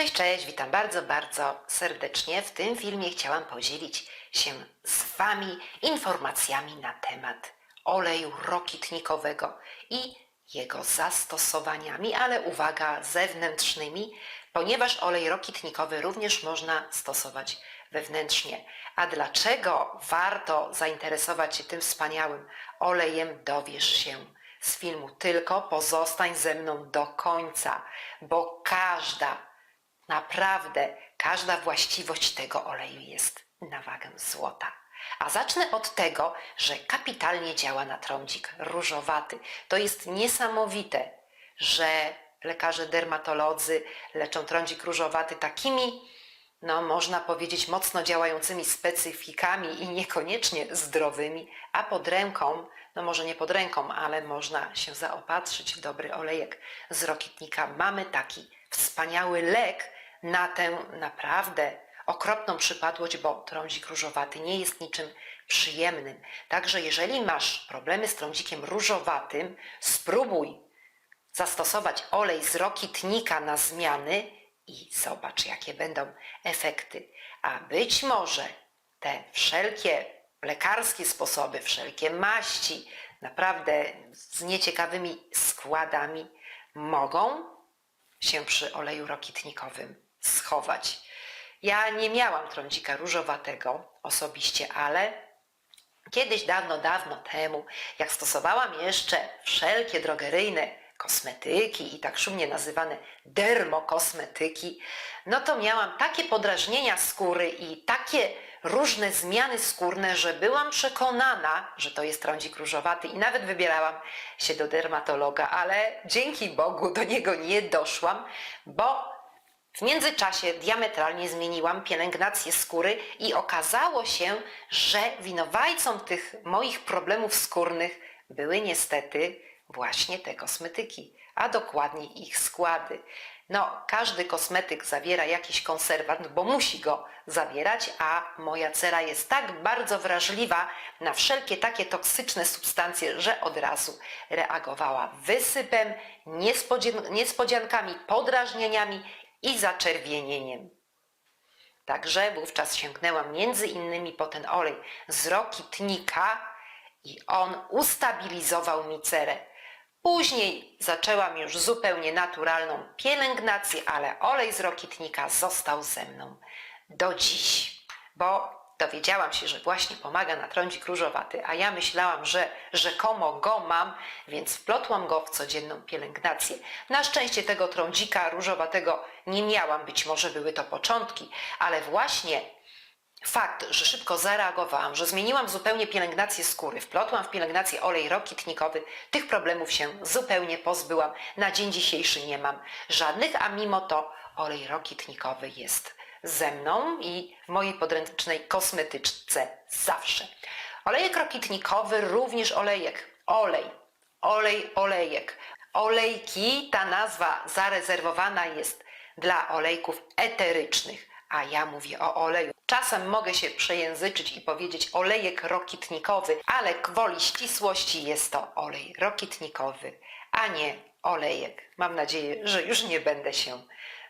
Cześć, cześć, witam bardzo, bardzo serdecznie. W tym filmie chciałam podzielić się z Wami informacjami na temat oleju rokitnikowego i jego zastosowaniami, ale uwaga, zewnętrznymi, ponieważ olej rokitnikowy również można stosować wewnętrznie. A dlaczego warto zainteresować się tym wspaniałym olejem, dowiesz się z filmu. Tylko pozostań ze mną do końca, bo każda Naprawdę każda właściwość tego oleju jest na wagę złota. A zacznę od tego, że kapitalnie działa na trądzik różowaty. To jest niesamowite, że lekarze dermatolodzy leczą trądzik różowaty takimi, no można powiedzieć, mocno działającymi specyfikami i niekoniecznie zdrowymi, a pod ręką, no może nie pod ręką, ale można się zaopatrzyć w dobry olejek z rokitnika. Mamy taki wspaniały lek, na tę naprawdę okropną przypadłość, bo trądzik różowaty nie jest niczym przyjemnym. Także jeżeli masz problemy z trądzikiem różowatym, spróbuj zastosować olej z rokitnika na zmiany i zobacz, jakie będą efekty. A być może te wszelkie lekarskie sposoby, wszelkie maści, naprawdę z nieciekawymi składami mogą się przy oleju rokitnikowym schować. Ja nie miałam trądzika różowatego osobiście, ale kiedyś dawno, dawno temu, jak stosowałam jeszcze wszelkie drogeryjne kosmetyki i tak szumnie nazywane dermokosmetyki, no to miałam takie podrażnienia skóry i takie różne zmiany skórne, że byłam przekonana, że to jest trądzik różowaty i nawet wybierałam się do dermatologa, ale dzięki Bogu do niego nie doszłam, bo w międzyczasie diametralnie zmieniłam pielęgnację skóry i okazało się, że winowajcą tych moich problemów skórnych były niestety właśnie te kosmetyki, a dokładnie ich składy. No, każdy kosmetyk zawiera jakiś konserwant, bo musi go zawierać, a moja cera jest tak bardzo wrażliwa na wszelkie takie toksyczne substancje, że od razu reagowała wysypem, niespodzian- niespodziankami, podrażnieniami i zaczerwienieniem. Także wówczas sięgnęłam między innymi po ten olej z rokitnika i on ustabilizował mi cerę. Później zaczęłam już zupełnie naturalną pielęgnację, ale olej z rokitnika został ze mną do dziś, bo dowiedziałam się, że właśnie pomaga na trądzik różowaty, a ja myślałam, że rzekomo go mam, więc wplotłam go w codzienną pielęgnację. Na szczęście tego trądzika różowatego nie miałam, być może były to początki, ale właśnie Fakt, że szybko zareagowałam, że zmieniłam zupełnie pielęgnację skóry, wplotłam w pielęgnację olej rokitnikowy, tych problemów się zupełnie pozbyłam. Na dzień dzisiejszy nie mam żadnych, a mimo to olej rokitnikowy jest ze mną i w mojej podręcznej kosmetyczce zawsze. Olejek rokitnikowy, również olejek, olej, olej, olejek. Olejki, ta nazwa zarezerwowana jest dla olejków eterycznych, a ja mówię o oleju. Czasem mogę się przejęzyczyć i powiedzieć olejek rokitnikowy, ale gwoli ścisłości jest to olej rokitnikowy, a nie olejek. Mam nadzieję, że już nie będę się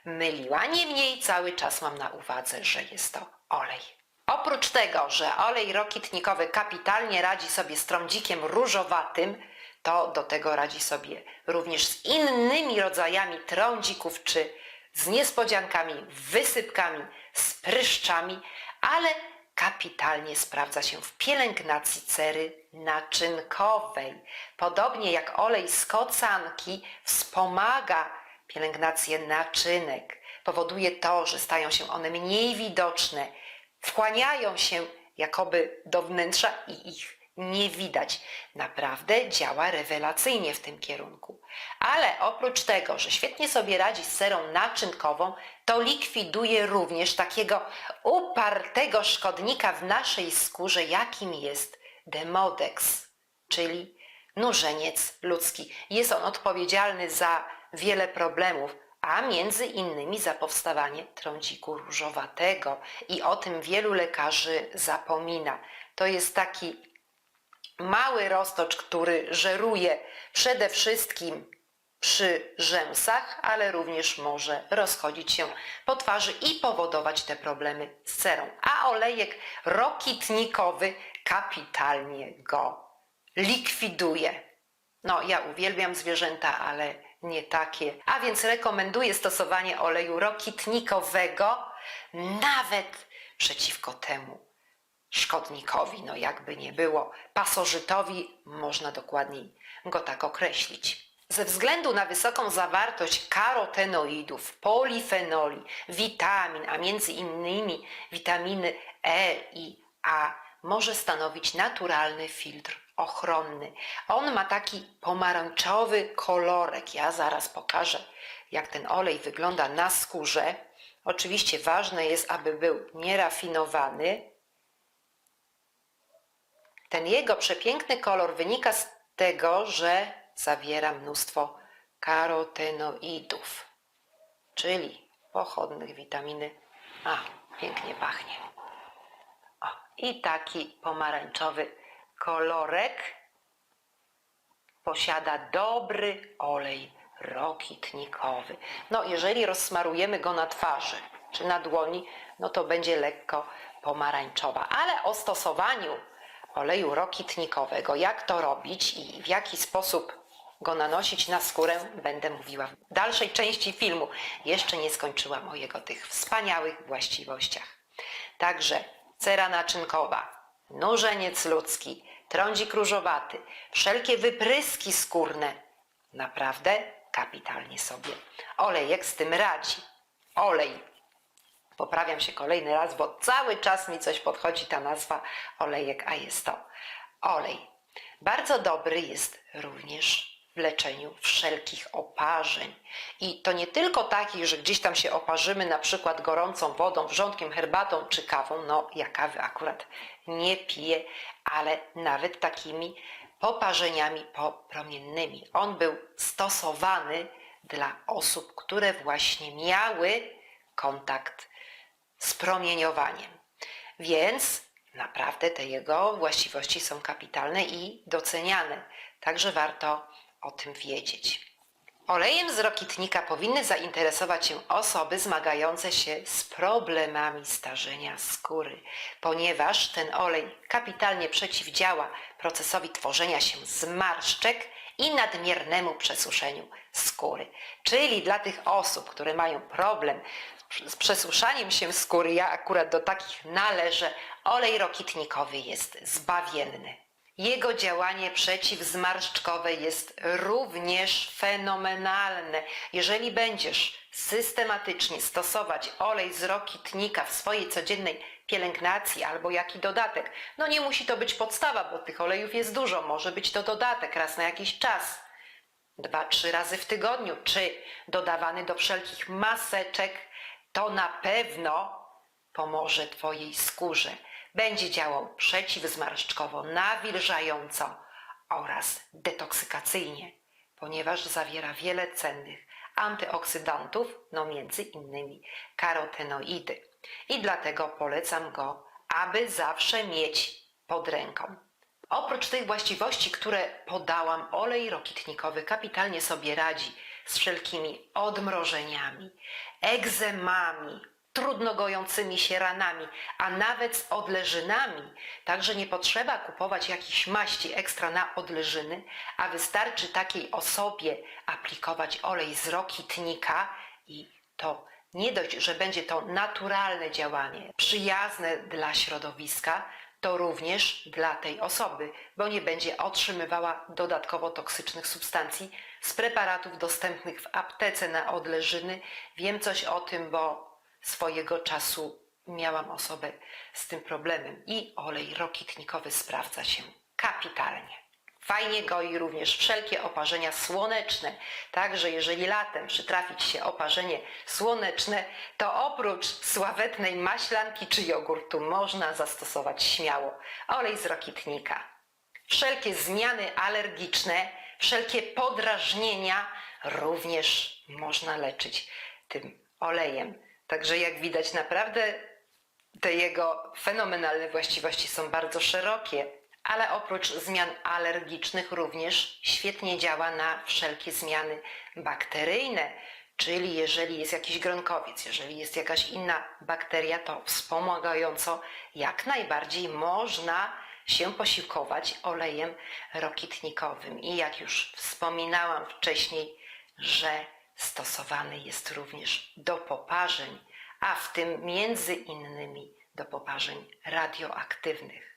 myliła. Niemniej cały czas mam na uwadze, że jest to olej. Oprócz tego, że olej rokitnikowy kapitalnie radzi sobie z trądzikiem różowatym, to do tego radzi sobie również z innymi rodzajami trądzików czy z niespodziankami, wysypkami, z pryszczami, ale kapitalnie sprawdza się w pielęgnacji cery naczynkowej. Podobnie jak olej z kocanki wspomaga pielęgnację naczynek. Powoduje to, że stają się one mniej widoczne, wchłaniają się jakoby do wnętrza i ich nie widać. Naprawdę działa rewelacyjnie w tym kierunku. Ale oprócz tego, że świetnie sobie radzi z serą naczynkową, to likwiduje również takiego upartego szkodnika w naszej skórze, jakim jest demodex, czyli nurzeniec ludzki. Jest on odpowiedzialny za wiele problemów, a między innymi za powstawanie trądziku różowatego i o tym wielu lekarzy zapomina. To jest taki mały roztocz, który żeruje przede wszystkim przy rzęsach, ale również może rozchodzić się po twarzy i powodować te problemy z cerą. A olejek rokitnikowy kapitalnie go likwiduje. No, ja uwielbiam zwierzęta, ale nie takie. A więc rekomenduję stosowanie oleju rokitnikowego nawet przeciwko temu szkodnikowi, no jakby nie było, pasożytowi, można dokładniej go tak określić. Ze względu na wysoką zawartość karotenoidów, polifenoli, witamin, a między innymi witaminy E i A, może stanowić naturalny filtr ochronny. On ma taki pomarańczowy kolorek. Ja zaraz pokażę, jak ten olej wygląda na skórze. Oczywiście ważne jest, aby był nierafinowany, ten jego przepiękny kolor wynika z tego, że zawiera mnóstwo karotenoidów, czyli pochodnych witaminy A. Pięknie pachnie. O, I taki pomarańczowy kolorek posiada dobry olej rokitnikowy. No, jeżeli rozsmarujemy go na twarzy czy na dłoni, no to będzie lekko pomarańczowa. Ale o stosowaniu oleju rokitnikowego, jak to robić i w jaki sposób go nanosić na skórę, będę mówiła w dalszej części filmu. Jeszcze nie skończyłam o jego tych wspaniałych właściwościach. Także cera naczynkowa, nurzeniec ludzki, trądzik różowaty, wszelkie wypryski skórne. Naprawdę kapitalnie sobie olejek z tym radzi. Olej Poprawiam się kolejny raz, bo cały czas mi coś podchodzi ta nazwa olejek, a jest to olej. Bardzo dobry jest również leczeniu wszelkich oparzeń. I to nie tylko takich, że gdzieś tam się oparzymy na przykład gorącą wodą, wrzątkiem, herbatą czy kawą. No, ja kawy akurat nie piję, ale nawet takimi poparzeniami popromiennymi. On był stosowany dla osób, które właśnie miały kontakt z promieniowaniem. Więc naprawdę te jego właściwości są kapitalne i doceniane, także warto o tym wiedzieć. Olejem z rokitnika powinny zainteresować się osoby zmagające się z problemami starzenia skóry, ponieważ ten olej kapitalnie przeciwdziała procesowi tworzenia się zmarszczek i nadmiernemu przesuszeniu skóry. Czyli dla tych osób, które mają problem z przesuszaniem się skóry, ja akurat do takich należę, olej rokitnikowy jest zbawienny. Jego działanie przeciwzmarszczkowe jest również fenomenalne. Jeżeli będziesz systematycznie stosować olej z rokitnika w swojej codziennej pielęgnacji albo jaki dodatek, no nie musi to być podstawa, bo tych olejów jest dużo, może być to dodatek raz na jakiś czas, dwa, trzy razy w tygodniu, czy dodawany do wszelkich maseczek, to na pewno pomoże Twojej skórze. Będzie działał przeciwzmarszczkowo, nawilżająco oraz detoksykacyjnie, ponieważ zawiera wiele cennych antyoksydantów, no między innymi karotenoidy. I dlatego polecam go, aby zawsze mieć pod ręką. Oprócz tych właściwości, które podałam, olej rokitnikowy kapitalnie sobie radzi z wszelkimi odmrożeniami, egzemami, trudno gojącymi się ranami, a nawet z odleżynami. Także nie potrzeba kupować jakichś maści ekstra na odleżyny, a wystarczy takiej osobie aplikować olej z rokitnika i to nie dość, że będzie to naturalne działanie, przyjazne dla środowiska, to również dla tej osoby, bo nie będzie otrzymywała dodatkowo toksycznych substancji z preparatów dostępnych w aptece na odleżyny. Wiem coś o tym, bo swojego czasu miałam osobę z tym problemem i olej rokitnikowy sprawdza się kapitalnie. Fajnie goi również wszelkie oparzenia słoneczne. Także jeżeli latem przytrafi Ci się oparzenie słoneczne, to oprócz sławetnej maślanki czy jogurtu można zastosować śmiało olej z rokitnika. Wszelkie zmiany alergiczne, wszelkie podrażnienia również można leczyć tym olejem. Także jak widać naprawdę te jego fenomenalne właściwości są bardzo szerokie ale oprócz zmian alergicznych również świetnie działa na wszelkie zmiany bakteryjne, czyli jeżeli jest jakiś gronkowiec, jeżeli jest jakaś inna bakteria, to wspomagająco jak najbardziej można się posiłkować olejem rokitnikowym. I jak już wspominałam wcześniej, że stosowany jest również do poparzeń, a w tym między innymi do poparzeń radioaktywnych.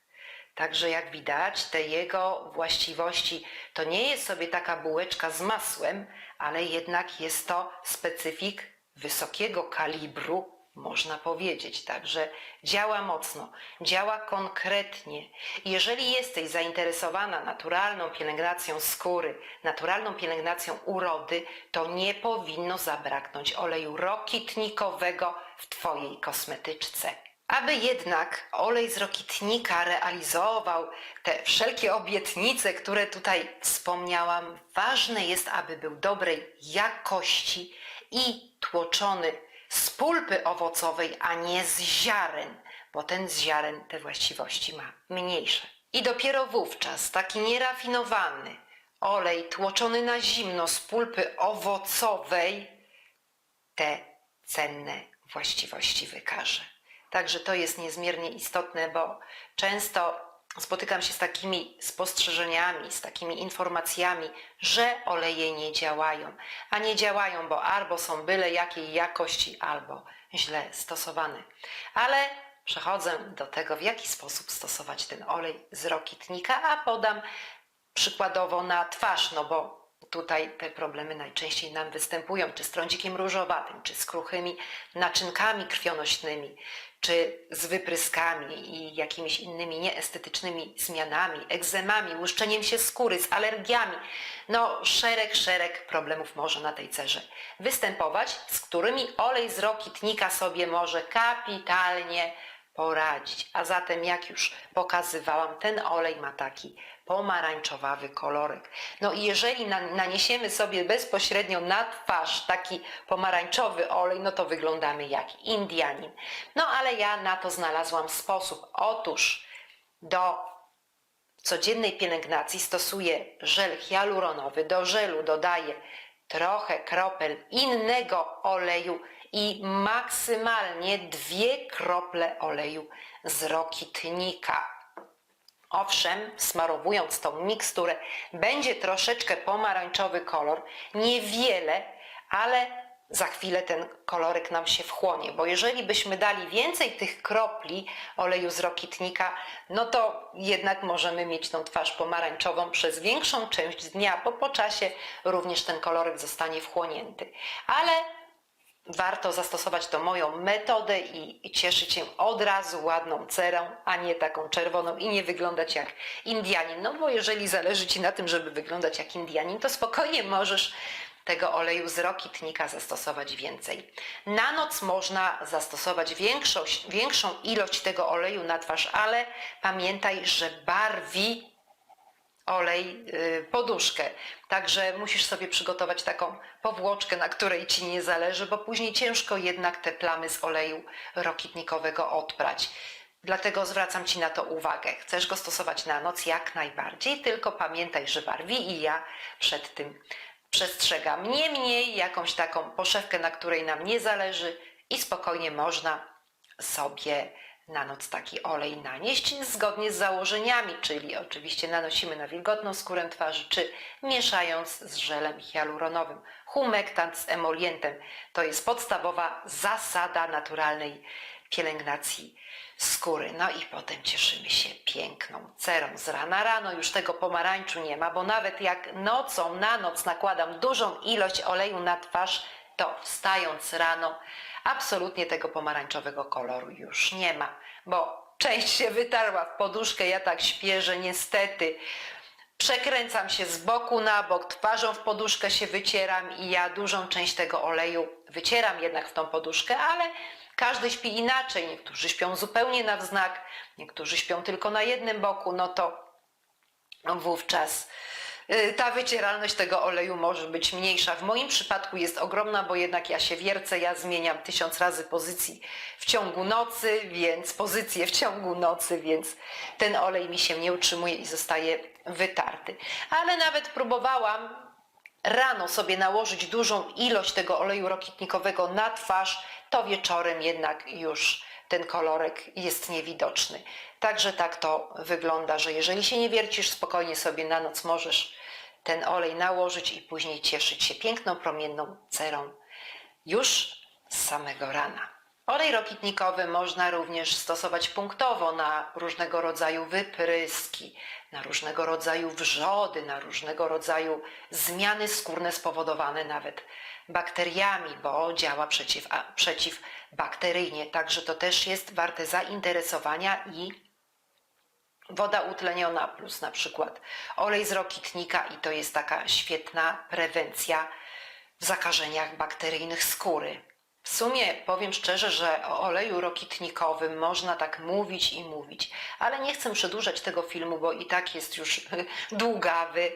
Także jak widać, te jego właściwości to nie jest sobie taka bułeczka z masłem, ale jednak jest to specyfik wysokiego kalibru, można powiedzieć. Także działa mocno, działa konkretnie. Jeżeli jesteś zainteresowana naturalną pielęgnacją skóry, naturalną pielęgnacją urody, to nie powinno zabraknąć oleju rokitnikowego w Twojej kosmetyczce. Aby jednak olej z rokitnika realizował te wszelkie obietnice, które tutaj wspomniałam, ważne jest, aby był dobrej jakości i tłoczony z pulpy owocowej, a nie z ziaren, bo ten z ziaren te właściwości ma mniejsze. I dopiero wówczas taki nierafinowany olej tłoczony na zimno z pulpy owocowej te cenne właściwości wykaże. Także to jest niezmiernie istotne, bo często spotykam się z takimi spostrzeżeniami, z takimi informacjami, że oleje nie działają. A nie działają, bo albo są byle jakiej jakości, albo źle stosowane. Ale przechodzę do tego, w jaki sposób stosować ten olej z rokitnika, a podam przykładowo na twarz, no bo tutaj te problemy najczęściej nam występują, czy z trądzikiem różowatym, czy z kruchymi naczynkami krwionośnymi, czy z wypryskami i jakimiś innymi nieestetycznymi zmianami, egzemami, łuszczeniem się skóry, z alergiami. No, szereg, szereg problemów może na tej cerze występować, z którymi olej z rokitnika sobie może kapitalnie poradzić. A zatem, jak już pokazywałam, ten olej ma taki pomarańczowawy kolorek. No i jeżeli na- naniesiemy sobie bezpośrednio na twarz taki pomarańczowy olej, no to wyglądamy jak Indianin. No ale ja na to znalazłam sposób. Otóż do codziennej pielęgnacji stosuję żel hialuronowy. Do żelu dodaję trochę kropel innego oleju i maksymalnie dwie krople oleju z rokitnika. Owszem, smarowując tą miksturę, będzie troszeczkę pomarańczowy kolor, niewiele, ale za chwilę ten kolorek nam się wchłonie, bo jeżeli byśmy dali więcej tych kropli oleju z rokitnika, no to jednak możemy mieć tą twarz pomarańczową przez większą część dnia, bo po czasie również ten kolorek zostanie wchłonięty. Ale warto zastosować to moją metodę i, i cieszyć się od razu ładną cerą, a nie taką czerwoną i nie wyglądać jak Indianin. No bo jeżeli zależy Ci na tym, żeby wyglądać jak Indianin, to spokojnie możesz tego oleju z rokitnika zastosować więcej. Na noc można zastosować większość, większą ilość tego oleju na twarz, ale pamiętaj, że barwi olej, y, poduszkę. Także musisz sobie przygotować taką powłoczkę, na której ci nie zależy, bo później ciężko jednak te plamy z oleju rokitnikowego odprać. Dlatego zwracam Ci na to uwagę. Chcesz go stosować na noc jak najbardziej, tylko pamiętaj, że barwi i ja przed tym przestrzegam. Niemniej jakąś taką poszewkę, na której nam nie zależy i spokojnie można sobie na noc taki olej nanieść zgodnie z założeniami, czyli oczywiście nanosimy na wilgotną skórę twarzy, czy mieszając z żelem hialuronowym. Humektant z emolientem to jest podstawowa zasada naturalnej pielęgnacji skóry. No i potem cieszymy się piękną cerą z rana rano. Już tego pomarańczu nie ma, bo nawet jak nocą na noc nakładam dużą ilość oleju na twarz, to wstając rano absolutnie tego pomarańczowego koloru już nie ma, bo część się wytarła w poduszkę, ja tak śpię, że niestety przekręcam się z boku na bok, twarzą w poduszkę się wycieram i ja dużą część tego oleju wycieram jednak w tą poduszkę, ale każdy śpi inaczej. Niektórzy śpią zupełnie na wznak, niektórzy śpią tylko na jednym boku, no to wówczas ta wycieralność tego oleju może być mniejsza. W moim przypadku jest ogromna, bo jednak ja się wiercę, ja zmieniam tysiąc razy pozycji w ciągu nocy, więc pozycję w ciągu nocy, więc ten olej mi się nie utrzymuje i zostaje wytarty. Ale nawet próbowałam rano sobie nałożyć dużą ilość tego oleju rokitnikowego na twarz, to wieczorem jednak już ten kolorek jest niewidoczny. Także tak to wygląda, że jeżeli się nie wiercisz, spokojnie sobie na noc możesz ten olej nałożyć i później cieszyć się piękną, promienną cerą już z samego rana. Olej rokitnikowy można również stosować punktowo na różnego rodzaju wypryski, na różnego rodzaju wrzody, na różnego rodzaju zmiany skórne spowodowane nawet bakteriami, bo działa przeciw, a, przeciwbakteryjnie. Także to też jest warte zainteresowania i woda utleniona plus na przykład olej z rokitnika i to jest taka świetna prewencja w zakażeniach bakteryjnych skóry. W sumie powiem szczerze, że o oleju rokitnikowym można tak mówić i mówić, ale nie chcę przedłużać tego filmu, bo i tak jest już długawy,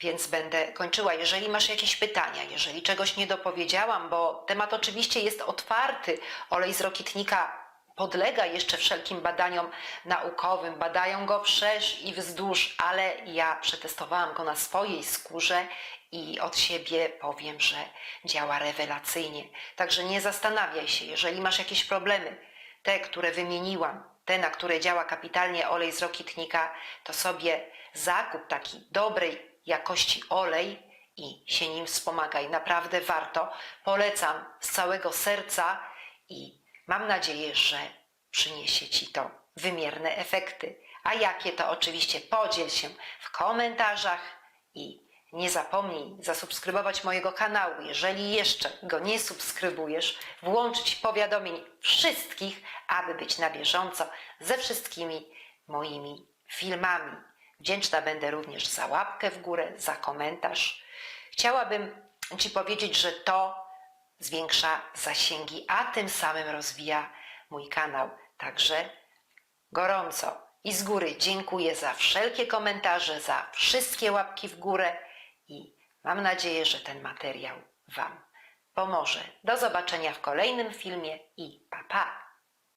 więc będę kończyła. Jeżeli masz jakieś pytania, jeżeli czegoś nie dopowiedziałam, bo temat oczywiście jest otwarty, olej z rokitnika podlega jeszcze wszelkim badaniom naukowym, badają go wszerz i wzdłuż, ale ja przetestowałam go na swojej skórze i od siebie powiem, że działa rewelacyjnie. Także nie zastanawiaj się, jeżeli masz jakieś problemy, te, które wymieniłam, te, na które działa kapitalnie olej z rokitnika, to sobie zakup taki dobrej jakości olej i się nim wspomagaj. Naprawdę warto. Polecam z całego serca i Mam nadzieję, że przyniesie Ci to wymierne efekty. A jakie to oczywiście podziel się w komentarzach i nie zapomnij zasubskrybować mojego kanału, jeżeli jeszcze go nie subskrybujesz, włączyć powiadomień wszystkich, aby być na bieżąco ze wszystkimi moimi filmami. Wdzięczna będę również za łapkę w górę, za komentarz. Chciałabym Ci powiedzieć, że to zwiększa zasięgi, a tym samym rozwija mój kanał. Także gorąco i z góry dziękuję za wszelkie komentarze, za wszystkie łapki w górę i mam nadzieję, że ten materiał Wam pomoże. Do zobaczenia w kolejnym filmie i pa pa!